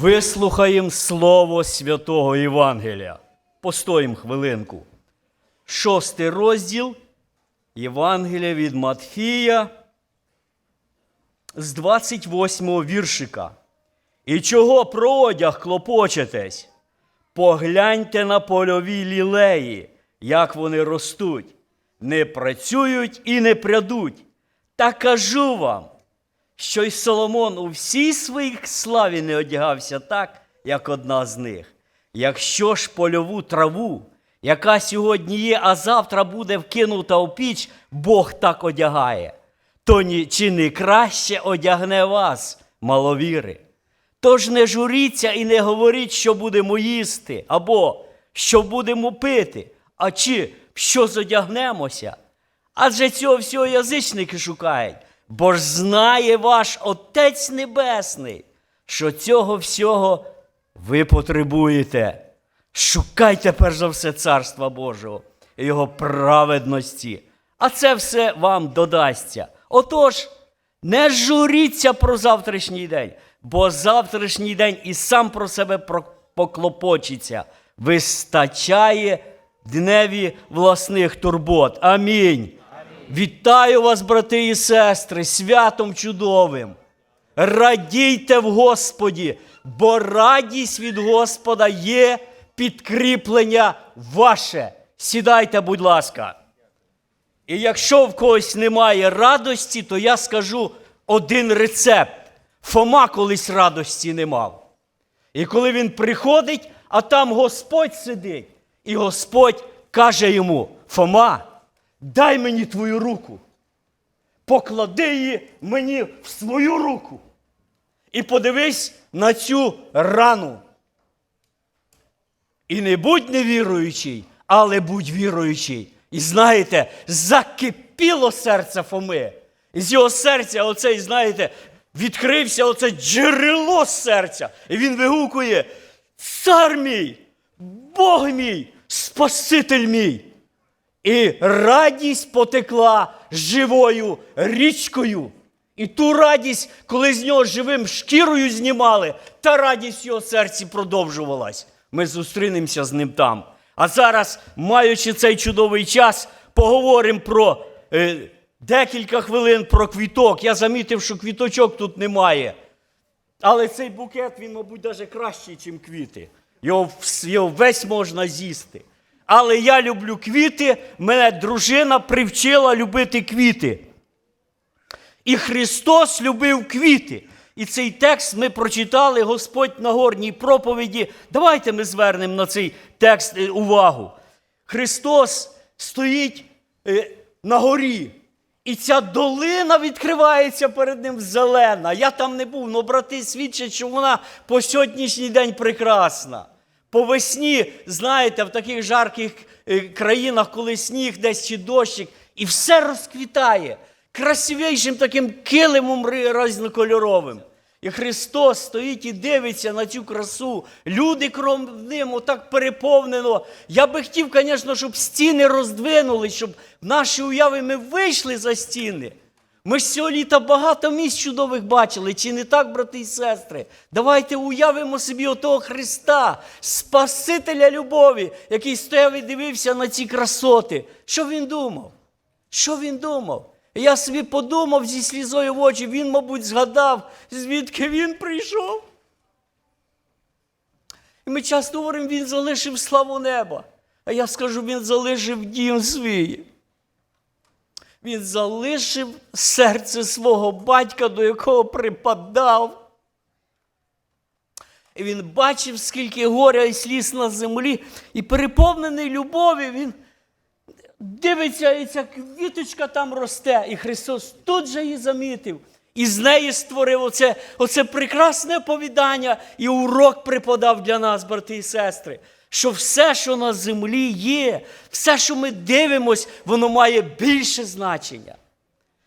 Вислухаємо Слово Святого Євангелія. Постоїмо хвилинку. Шостий розділ Євангелія від Матфія з 28 віршика. І чого про одяг клопочетесь? Погляньте на польові лілеї, як вони ростуть, не працюють і не прядуть. Та кажу вам, що й Соломон у всій своїй славі не одягався так, як одна з них. Якщо ж польову траву, яка сьогодні є, а завтра буде вкинута у піч, Бог так одягає, то ні, чи не краще одягне вас, маловіри? Тож не журіться і не говоріть, що будемо їсти, або що будемо пити, а чи що зодягнемося. Адже цього всього язичники шукають, бо ж знає ваш Отець Небесний, що цього всього ви потребуєте. Шукайте перш за все Царства Божого і Його праведності, а це все вам додасться. Отож, не журіться про завтрашній день, бо завтрашній день і сам про себе поклопочиться, вистачає дневі власних турбот. Амінь. Вітаю вас, брати і сестри, святом чудовим. Радійте в Господі, бо радість від Господа є підкріплення ваше. Сідайте, будь ласка. І якщо в когось немає радості, то я скажу один рецепт. Фома колись радості не мав. І коли він приходить, а там Господь сидить, і Господь каже йому: Фома, дай мені твою руку, поклади її мені в свою руку. І подивись на цю рану. І не будь невіруючий, але будь віруючий. І знаєте, закипіло серце Фоми. І з його серця, оцей, знаєте, відкрився оце джерело серця. І він вигукує: Цар мій, Бог мій, Спаситель мій. І радість потекла живою річкою. І ту радість, коли з нього живим шкірою знімали, та радість в його серці продовжувалась. Ми зустрінемося з ним там. А зараз, маючи цей чудовий час, поговоримо про е, декілька хвилин про квіток. Я замітив, що квіточок тут немає. Але цей букет, він, мабуть, навіть кращий, ніж квіти. Його, його весь можна з'їсти. Але я люблю квіти, мене дружина привчила любити квіти. І Христос любив квіти. І цей текст ми прочитали Господь на горній проповіді. Давайте ми звернемо на цей текст е, увагу. Христос стоїть е, на горі, і ця долина відкривається перед ним зелена. Я там не був, але брати свідчать, що вона по сьогоднішній день прекрасна. По весні, знаєте, в таких жарких е, країнах, коли сніг десь чи дощик, і все розквітає красивішим таким килимом різнокольоровим. І Христос стоїть і дивиться на цю красу. Люди кром ним отак переповнено. Я би хотів, звісно, щоб стіни роздвинули, щоб наші уяви ми вийшли за стіни. Ми ж цього літа багато місць чудових бачили, чи не так, брати і сестри? Давайте уявимо собі отого Христа, Спасителя любові, який стояв і дивився на ці красоти. Що він думав? Що він думав? Я собі подумав зі слізою в очі, він, мабуть, згадав, звідки він прийшов. І ми часто говоримо, він залишив славу неба. А я скажу, він залишив дім свій. Він залишив серце свого батька, до якого припадав. І він бачив, скільки горя і сліз на землі, і переповнений любов'ю, він дивиться, і ця квіточка там росте. І Христос тут же її замітив. І з неї створив оце, оце прекрасне повідання і урок преподав для нас, брати і сестри. Що все, що на землі є, все, що ми дивимось, воно має більше значення.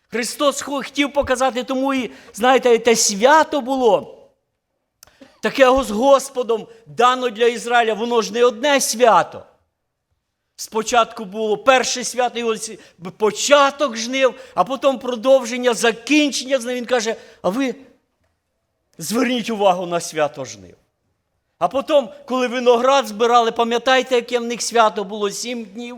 Христос хотів показати, тому і, знаєте, те свято було. Таке з Господом дано для Ізраїля, воно ж не одне свято. Спочатку було перше свято, і початок жнив, а потім продовження, закінчення. Він каже: а ви Зверніть увагу на свято жнив. А потім, коли виноград збирали, пам'ятаєте, яке в них свято було сім днів?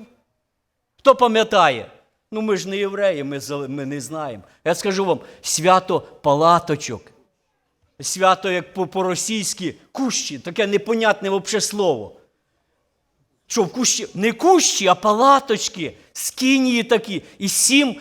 Хто пам'ятає? Ну, ми ж не євреї, ми, ми не знаємо. Я скажу вам, свято палаточок. Свято, як по- по-російськи, кущі, таке непонятне взагалі слово. Що в кущі? Не кущі, а палаточки, скинії такі. І сім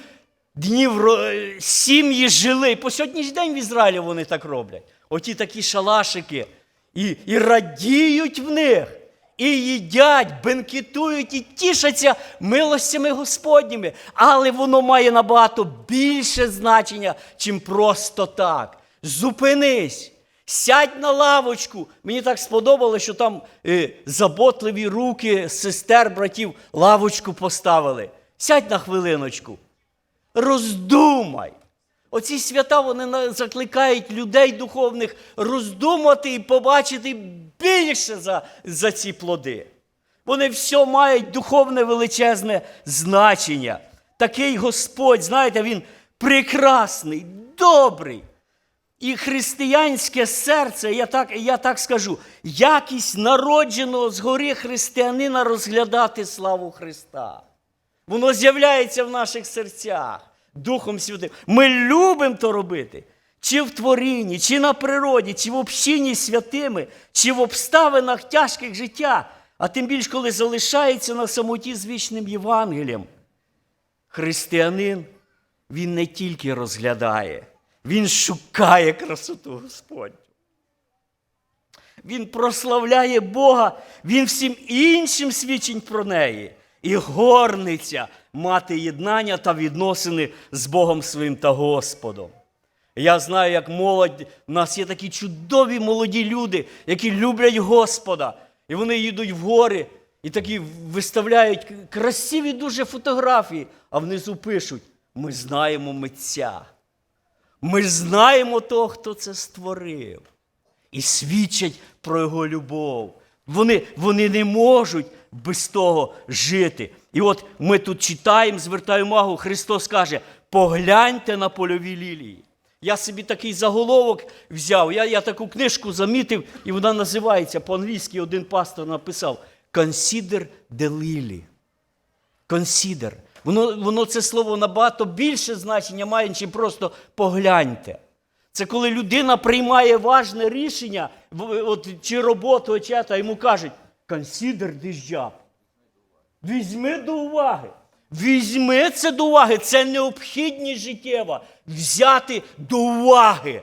днів е, сім'ї жили. По сьогоднішній день в Ізраїлі вони так роблять. Оті такі шалашики. І, і радіють в них, і їдять, бенкетують, і тішаться милостями Господніми. Але воно має набагато більше значення, чим просто так. Зупинись. Сядь на лавочку. Мені так сподобалося, що там е, заботливі руки сестер, братів лавочку поставили. Сядь на хвилиночку. Роздумай. Оці свята вони закликають людей духовних роздумати і побачити більше за, за ці плоди. Вони все мають духовне величезне значення. Такий Господь, знаєте, він прекрасний, добрий. І християнське серце, я так, я так скажу, якість народженого згори християнина розглядати славу Христа. Воно з'являється в наших серцях Духом Святим. Ми любимо то робити. Чи в творінні, чи на природі, чи в общині святими, чи в обставинах тяжких життя, а тим більше, коли залишається на самоті з вічним Євангелієм. Християнин, він не тільки розглядає, він шукає красоту Господню. Він прославляє Бога, він всім іншим свідчить про неї. І горниця мати єднання та відносини з Богом своїм та Господом. Я знаю, як молодь, у нас є такі чудові молоді люди, які люблять Господа. І вони їдуть в гори і такі виставляють красиві дуже фотографії, а внизу пишуть: ми знаємо митця. Ми знаємо того, хто це створив. І свідчать про його любов. Вони, вони не можуть без того жити. І от ми тут читаємо, звертаємо увагу, Христос каже: погляньте на польові лілії. Я собі такий заголовок взяв, я, я таку книжку замітив, і вона називається по-англійськи один пастор написав Consider the lily. Consider. Воно, воно це слово набагато більше значення має, ніж просто погляньте. Це коли людина приймає важне рішення, от, чи роботу, чи а йому кажуть, consider this job. Візьми до уваги. Візьми це до уваги. Це необхідність життєва. Взяти до уваги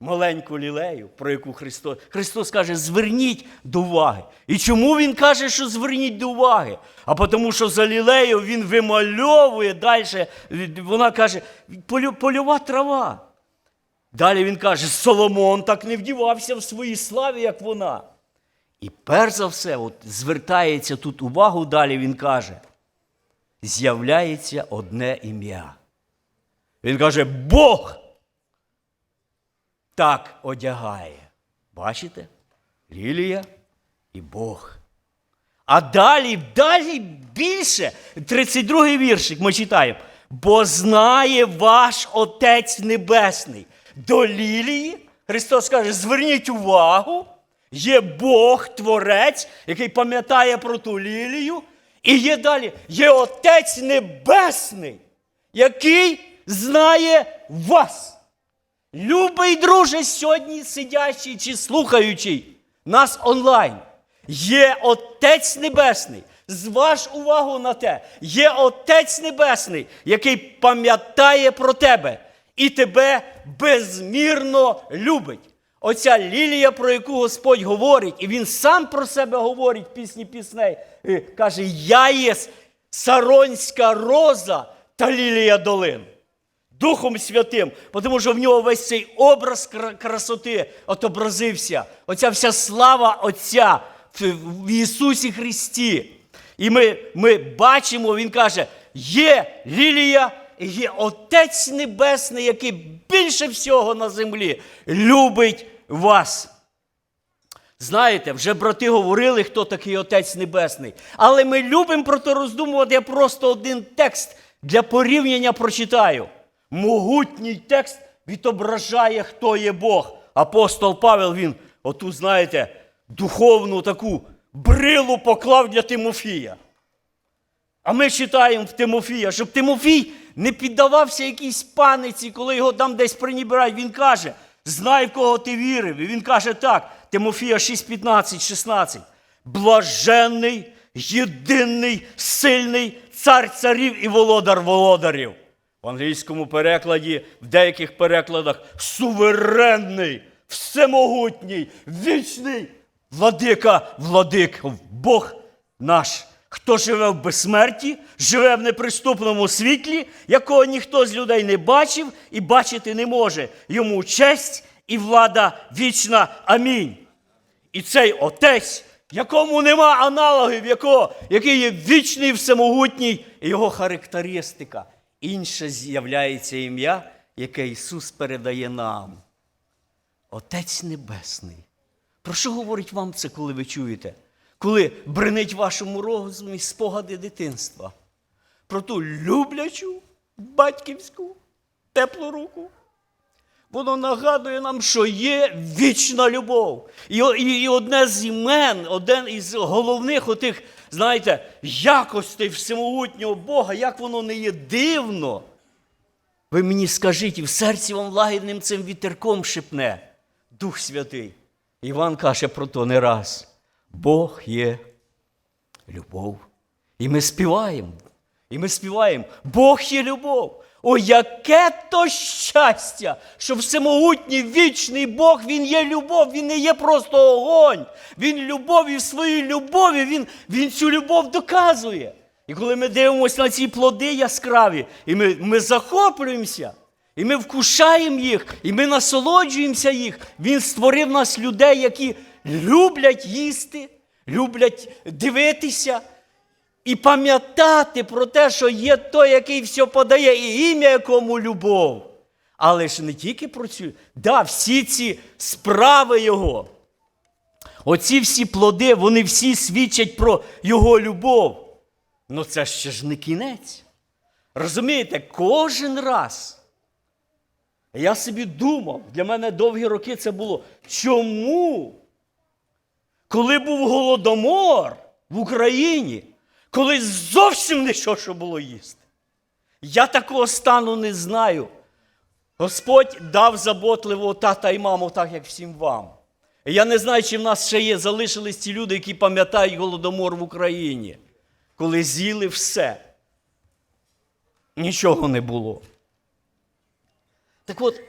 маленьку лілею, про яку Христос. Христос каже, зверніть до уваги. І чому Він каже, що зверніть до уваги? А тому, що за лілею він вимальовує далі. Вона каже, польова трава. Далі він каже, Соломон так не вдівався в своїй славі, як вона. І перш за все, от звертається тут увагу, далі він каже, з'являється одне ім'я. Він каже, Бог так одягає. Бачите? Лілія і Бог. А далі, далі більше. 32-й віршик ми читаємо. Бо знає ваш Отець Небесний. До лілії, Христос каже, зверніть увагу, є Бог, Творець, який пам'ятає про ту лілію. І є далі, є Отець Небесний, який знає вас. Любий друже, сьогодні сидячий чи слухаючий нас онлайн, є Отець Небесний. Зваж увагу на те, є Отець Небесний, який пам'ятає про тебе і тебе безмірно любить. Оця лілія, про яку Господь говорить, і Він сам про себе говорить в пісні пісней, е, каже: Я є саронська роза та лілія долин. Духом Святим, тому що в нього весь цей образ красоти отобразився. Оця вся слава Отця в Ісусі Христі. І ми, ми бачимо, Він каже, є лілія, і є Отець Небесний, який більше всього на землі любить вас. Знаєте, вже брати говорили, хто такий Отець Небесний. Але ми любимо про то роздумувати. Я просто один текст для порівняння прочитаю. Могутній текст відображає, хто є Бог. апостол Павел, він оту, знаєте, духовну таку брилу поклав для Тимофія. А ми читаємо в Тимофія, щоб Тимофій не піддавався якійсь паниці, коли його там десь принібирають. Він каже: знай, в кого ти вірив. І він каже так: Тимофія 6, 15, 16. Блаженний, єдиний, сильний цар царів і володар володарів. В англійському перекладі, в деяких перекладах суверенний, всемогутній, вічний владика, владик, Бог наш. Хто живе в безсмерті, живе в неприступному світлі, якого ніхто з людей не бачив і бачити не може. Йому честь і влада вічна. Амінь. І цей отець, якому нема аналогів, якого, який є вічний, всемогутній, його характеристика. Інше з'являється ім'я, яке Ісус передає нам. Отець Небесний. Про що говорить вам це, коли ви чуєте? Коли бренить вашому розумі спогади дитинства? Про ту люблячу батьківську теплу руку. Воно нагадує нам, що є вічна любов. І, і, і одне з імен, один із головних отих, знаєте, якостей всемогутнього Бога, як воно не є дивно. Ви мені скажіть, і в серці вам лагідним цим вітерком шипне Дух Святий. Іван каже про то не раз. Бог є любов. І ми співаємо. І ми співаємо. Бог є любов. О, яке то щастя, що всемогутній вічний Бог, Він є любов, Він не є просто огонь. Він любов і в своїй любові Він, він цю любов доказує. І коли ми дивимося на ці плоди яскраві, і ми, ми захоплюємося, і ми вкушаємо їх, і ми насолоджуємося їх, Він створив нас людей, які люблять їсти, люблять дивитися і пам'ятати про те, що є той, який все подає, і ім'я якому любов. Але ж не тільки про цю, да, всі ці справи Його. Оці всі плоди, вони всі свідчать про Його любов. Ну це ще ж не кінець. Розумієте, кожен раз. Я собі думав, для мене довгі роки це було. Чому? Коли був голодомор в Україні, коли зовсім що, що було їсти. Я такого стану не знаю. Господь дав заботливого тата і маму, так як всім вам. Я не знаю, чи в нас ще є, залишились ті люди, які пам'ятають голодомор в Україні, коли з'їли все. Нічого не було. Так от,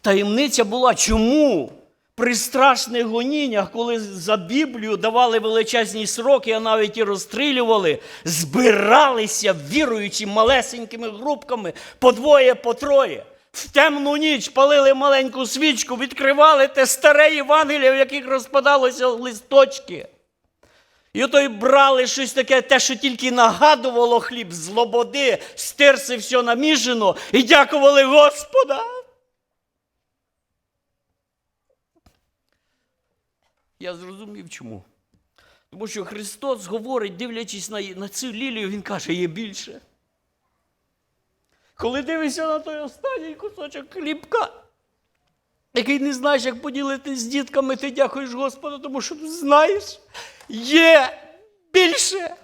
таємниця була, чому при страшних гоніннях, коли за Біблію давали величезні сроки, а навіть і розстрілювали, збиралися віруючи малесенькими групками по двоє, по троє. В темну ніч палили маленьку свічку, відкривали те старе Євангеліє, в яких розпадалися листочки. І ото й брали щось таке, те, що тільки нагадувало хліб з лободи, стерси все наміжено, і дякували Господа. Я зрозумів чому. Тому що Христос говорить, дивлячись на, на цю лілію, Він каже, є більше. Коли дивишся на той останній кусочок хлібка, який не знаєш, як поділитися з дітками, ти дякуєш Господу, тому що ти знаєш, є більше,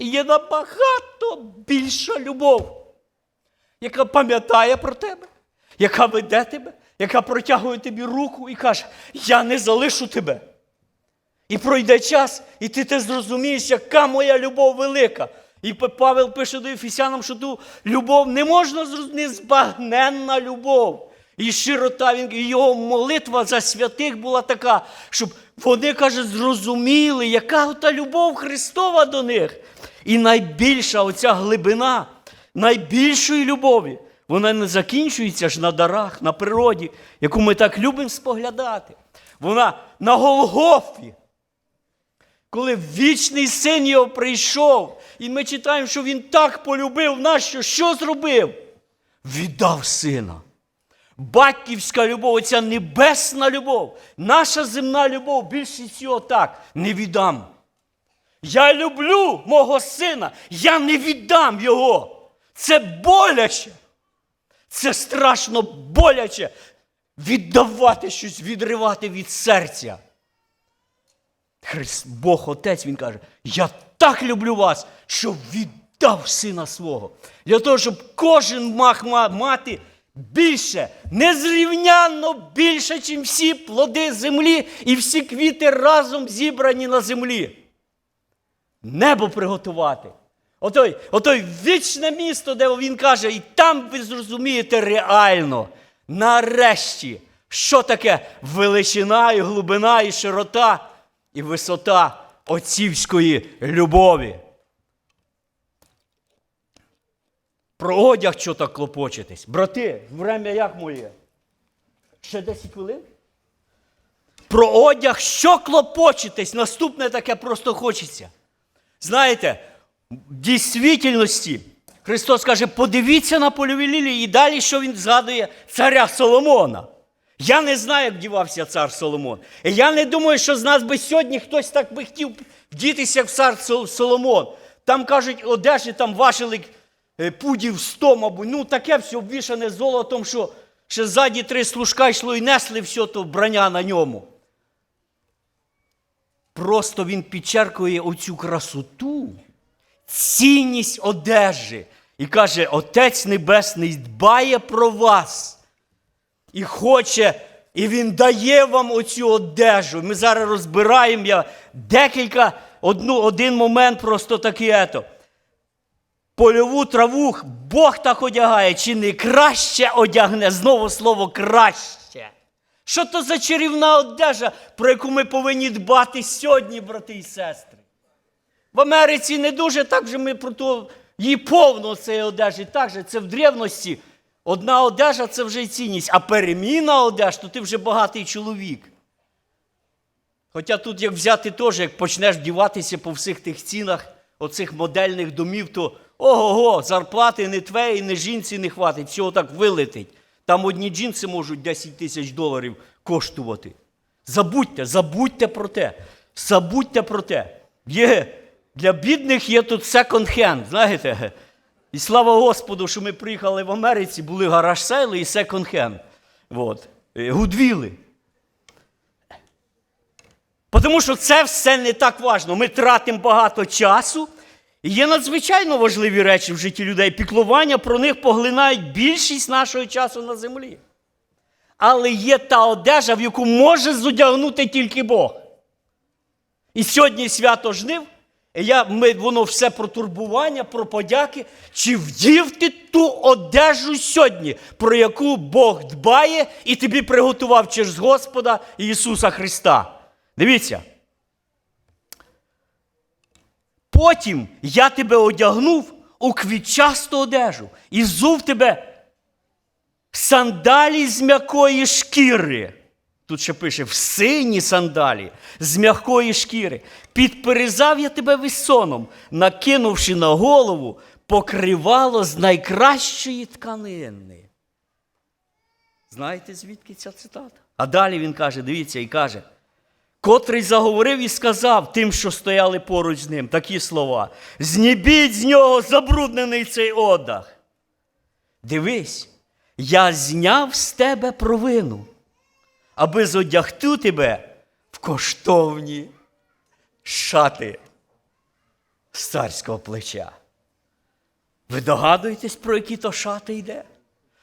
є набагато більша любов, яка пам'ятає про тебе, яка веде тебе, яка протягує тобі руку і каже, я не залишу тебе. І пройде час, і ти те зрозумієш, яка моя любов велика. І Павел пише до Ефесянам, що ту любов не можна зрозуміти, незбагненна любов. І щирота він, і його молитва за святих була така, щоб вони, каже, зрозуміли, яка та любов Христова до них. І найбільша оця глибина найбільшої любові, вона не закінчується ж на дарах, на природі, яку ми так любимо споглядати. Вона на Голгофі. Коли вічний син його прийшов, і ми читаємо, що він так полюбив нас, що що зробив? Віддав сина. Батьківська любов, оця небесна любов, наша земна любов, більшість всього так, не віддам. Я люблю мого сина, я не віддам його. Це боляче. Це страшно боляче. віддавати щось, відривати від серця. Христ, Бог Отець, Він каже, я так люблю вас, що віддав сина свого. Для того, щоб кожен мав ма- мати більше, незрівнянно більше, ніж всі плоди землі і всі квіти разом зібрані на землі. Небо приготувати. Отой, отой вічне місто, де він каже, і там ви зрозумієте реально, нарешті, що таке величина, і глибина, і широта, і висота отцівської любові. Про одяг що так клопочетесь? Брати, время як моє? Ще 10 хвилин? Про одяг, що клопочетесь? Наступне таке просто хочеться. Знаєте, в дійсвітельності Христос каже, подивіться на польові лілії, і далі, що він згадує царя Соломона. Я не знаю, як дівався цар Соломон. Я не думаю, що з нас би сьогодні хтось так би хотів вдітися, як цар Соломон. Там кажуть, одежі там важили е, пудів 100, мабуть. Ну, таке все обвішане золотом, що ще ззаді три служка йшло і несли все то вбрання на ньому. Просто він підчеркує оцю красоту, цінність одежі. І каже: Отець Небесний дбає про вас. І хоче, і Він дає вам оцю одежу. Ми зараз розбираємо я декілька, одну, один момент просто такий ето. Польову траву Бог так одягає, чи не краще одягне? Знову слово краще. Що то за чарівна одежа, про яку ми повинні дбати сьогодні, брати і сестри? В Америці не дуже так же ми про то її повно цієї одежі. Так же, це в древності. Одна одежа це вже й цінність, а переміна одеж, то ти вже багатий чоловік. Хоча тут, як взяти теж, як почнеш вдіватися по всіх тих цінах, оцих модельних домів, то ого-го, зарплати не твоєї, не жінці не хватить, всього так вилетить. Там одні джинси можуть 10 тисяч доларів коштувати. Забудьте, забудьте про те. Забудьте про те. Є, для бідних є тут секонд-хенд, знаєте. І слава Господу, що ми приїхали в Америці, були гараж сейли і секонд-хенд. От. Е, Гудвіли. Тому що це все не так важно. Ми тратимо багато часу. І є надзвичайно важливі речі в житті людей. Піклування про них поглинають більшість нашого часу на землі. Але є та одежа, в яку може зодягнути тільки Бог. І сьогодні свято жнив, я, ми, воно все про турбування, про подяки. Чи вдів ти ту одежу сьогодні, про яку Бог дбає і тобі приготував через Господа Ісуса Христа? Дивіться. Потім я тебе одягнув у квітчасту одежу і зув тебе сандалі з м'якої шкіри. Тут ще пише в сині сандалі з м'якої шкіри. Підперезав я тебе висоном, накинувши на голову покривало з найкращої тканини. Знаєте, звідки ця цитата? А далі він каже: дивіться, і каже, котрий заговорив і сказав тим, що стояли поруч з ним, такі слова: Знібіть з нього забруднений цей одяг. Дивись, я зняв з тебе провину, аби зодягти тебе в коштовні шати царського плеча. Ви догадуєтесь, про які то шати йде?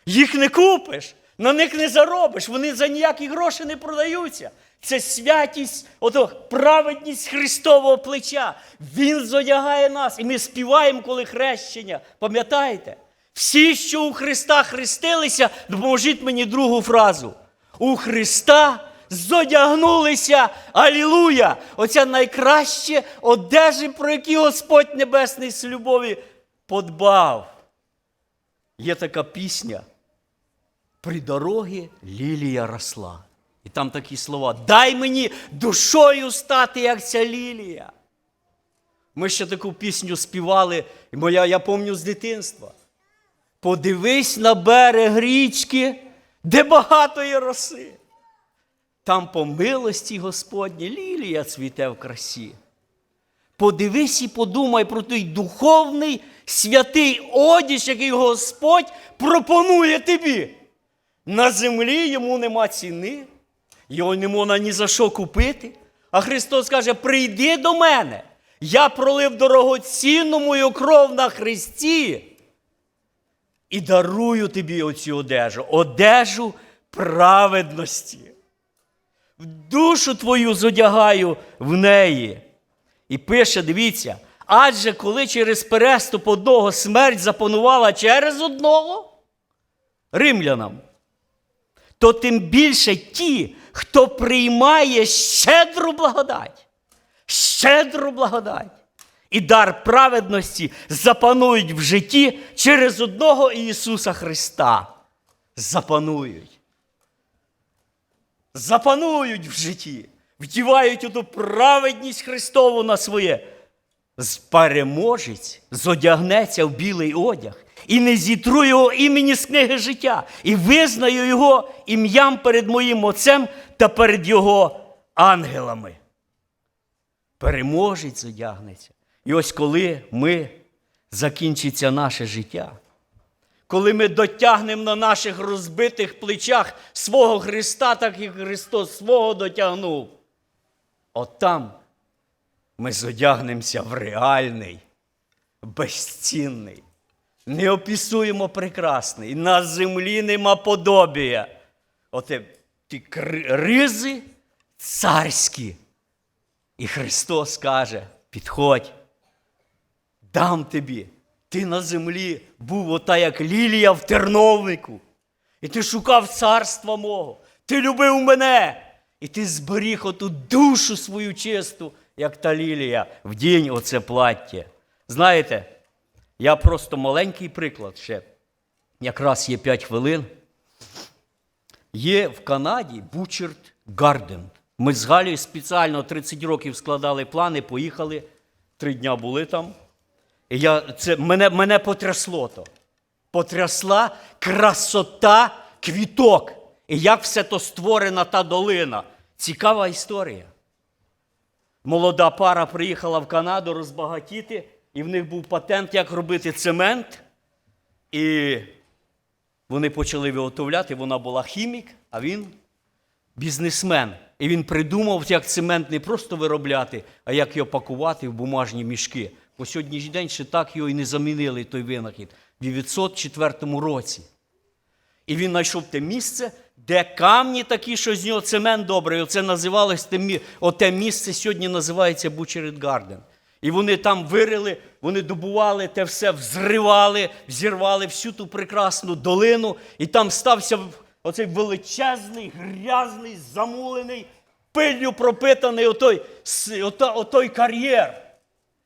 Їх не купиш, на них не заробиш, вони за ніякі гроші не продаються. Це святість, ото праведність Христового плеча. Він зодягає нас, і ми співаємо, коли хрещення. Пам'ятаєте? Всі, що у Христа хрестилися, допоможіть мені другу фразу. У Христа зодягнулися. Алілуя! Оця найкраще одежі, про які Господь Небесний з любові подбав. Є така пісня. При дорогі лілія росла. І там такі слова: Дай мені душою стати, як ця лілія. Ми ще таку пісню співали, і моя, я пам'ятаю з дитинства. Подивись на берег річки, де багато є роси. Там по милості Господні лілія цвіте в красі. Подивись і подумай про той духовний святий одіж, який Господь пропонує тобі. На землі йому нема ціни, його не можна ні за що купити. А Христос каже: прийди до мене. Я пролив дорогоцінну мою кров на Христі і дарую тобі оцю одежу, одежу праведності. В душу твою зодягаю в неї. І пише, дивіться, адже коли через переступ одного смерть запанувала через одного римлянам, то тим більше ті, хто приймає щедру благодать, щедру благодать і дар праведності запанують в житті через одного Ісуса Христа. Запанують. Запанують в житті, вдівають оту праведність Христову на своє. Переможець зодягнеться в білий одяг і не зітру його імені з книги життя, і визнаю його ім'ям перед моїм Отцем та перед його ангелами. Переможець зодягнеться. І ось коли ми закінчиться наше життя, коли ми дотягнемо на наших розбитих плечах свого Христа, так як Христос свого дотягнув, от там ми зодягнемося в реальний, безцінний, неописуємо прекрасний. На землі нема подобія. Оте ті ризи царські. І Христос каже: підходь, дам тобі. Ти на землі був ота, як лілія в терновнику. І ти шукав царства мого. Ти любив мене. І ти зберіг оту душу свою чисту, як та лілія, вдінь оце плаття. Знаєте, я просто маленький приклад ще. Якраз є 5 хвилин. Є в Канаді Бучерт Гарден. Ми з Галею спеціально 30 років складали плани, поїхали. Три дня були там. Я, це, мене, мене потрясло то. Потрясла красота квіток. І як все то створена та долина. Цікава історія. Молода пара приїхала в Канаду розбагатіти, і в них був патент, як робити цемент. І вони почали виготовляти, вона була хімік, а він бізнесмен. І він придумав, як цемент не просто виробляти, а як його пакувати в бумажні мішки. По сьогоднішній день ще так його і не замінили, той винахід, в 904 році. І він знайшов те місце, де камні такі, що з нього цемент добрий. Оце називалось те, оте місце сьогодні називається Бучерет Гарден. І вони там вирили, вони добували те все, взривали, взірвали всю ту прекрасну долину, і там стався оцей величезний, грязний, замулений, пиллю пропитаний отой, ота- отой кар'єр.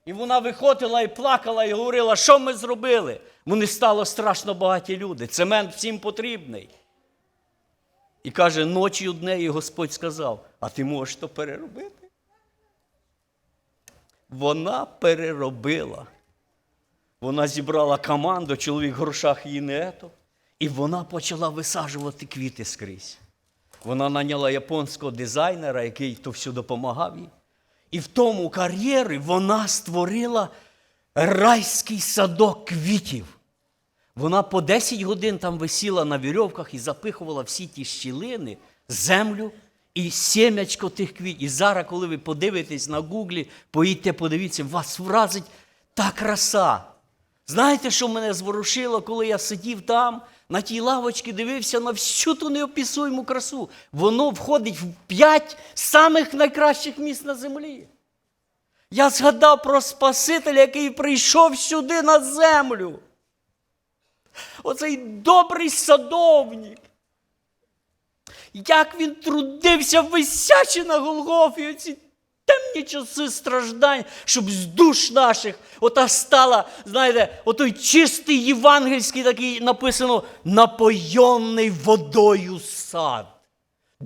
І вона виходила і плакала, і говорила, що ми зробили? Вони стало страшно багаті люди. Цемент всім потрібний. І каже, ночі однеї Господь сказав, а ти можеш то переробити? Вона переробила. Вона зібрала команду, чоловік в грошах її не ето, і вона почала висаджувати квіти скрізь. Вона наняла японського дизайнера, який то все допомагав їй. І в тому кар'єрі вона створила райський садок квітів. Вона по 10 годин там висіла на вірьовках і запихувала всі ті щілини, землю і сім'ячко тих квітів. І зараз, коли ви подивитесь на гуглі, поїдьте, подивіться, вас вразить та краса. Знаєте, що мене зворушило, коли я сидів там, на тій лавочці, дивився на всю ту неописуєму красу. Воно входить в п'ять самих найкращих місць на землі. Я згадав про Спасителя, який прийшов сюди на землю. Оцей добрий садовник. Як він трудився висячи на Голгофі, оці темні часи страждань, щоб з душ наших ота стала, знаєте, отой чистий євангельський такий написано, напойонний водою сад.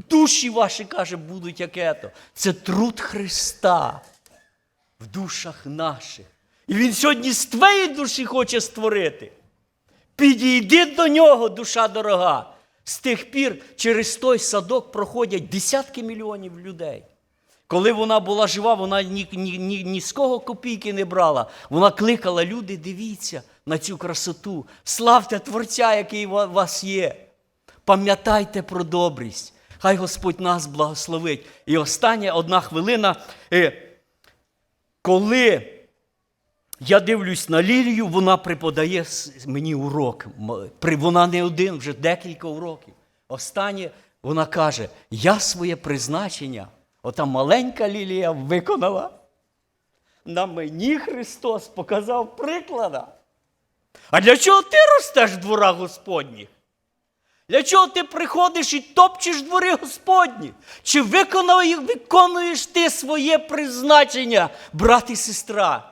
Душі ваші, каже, будуть як ето. Це труд Христа в душах наших. І Він сьогодні з твоєї душі хоче створити. Підійди до нього, душа дорога. З тих пір через той садок проходять десятки мільйонів людей. Коли вона була жива, вона ні, ні, ні, ні з кого копійки не брала. Вона кликала люди, дивіться на цю красоту. Славте Творця, який у вас є. Пам'ятайте про добрість. Хай Господь нас благословить. І остання одна хвилина. Е, Коли я дивлюсь на Лілію, вона преподає мені урок. Вона не один, вже декілька уроків. Останнє вона каже: я своє призначення, ота маленька Лілія виконала. На мені Христос показав приклада. А для чого ти ростеш в дворах Господніх? Для чого ти приходиш і топчеш двори Господні? Чи виконуєш ти своє призначення, брат і сестра?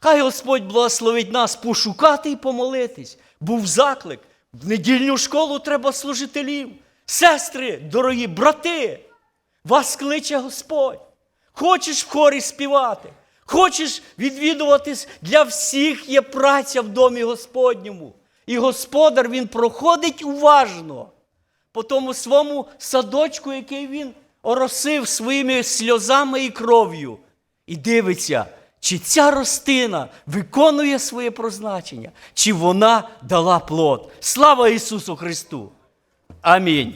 Хай Господь благословить нас пошукати і помолитись. Був заклик. В недільну школу треба служителів. Сестри, дорогі брати, вас кличе Господь. Хочеш в хорі співати, хочеш відвідуватись, для всіх є праця в домі Господньому. І господар він проходить уважно по тому своєму садочку, який він оросив своїми сльозами і кров'ю. І дивиться, чи ця ростина виконує своє призначення, чи вона дала плод. Слава Ісусу Христу! Амінь.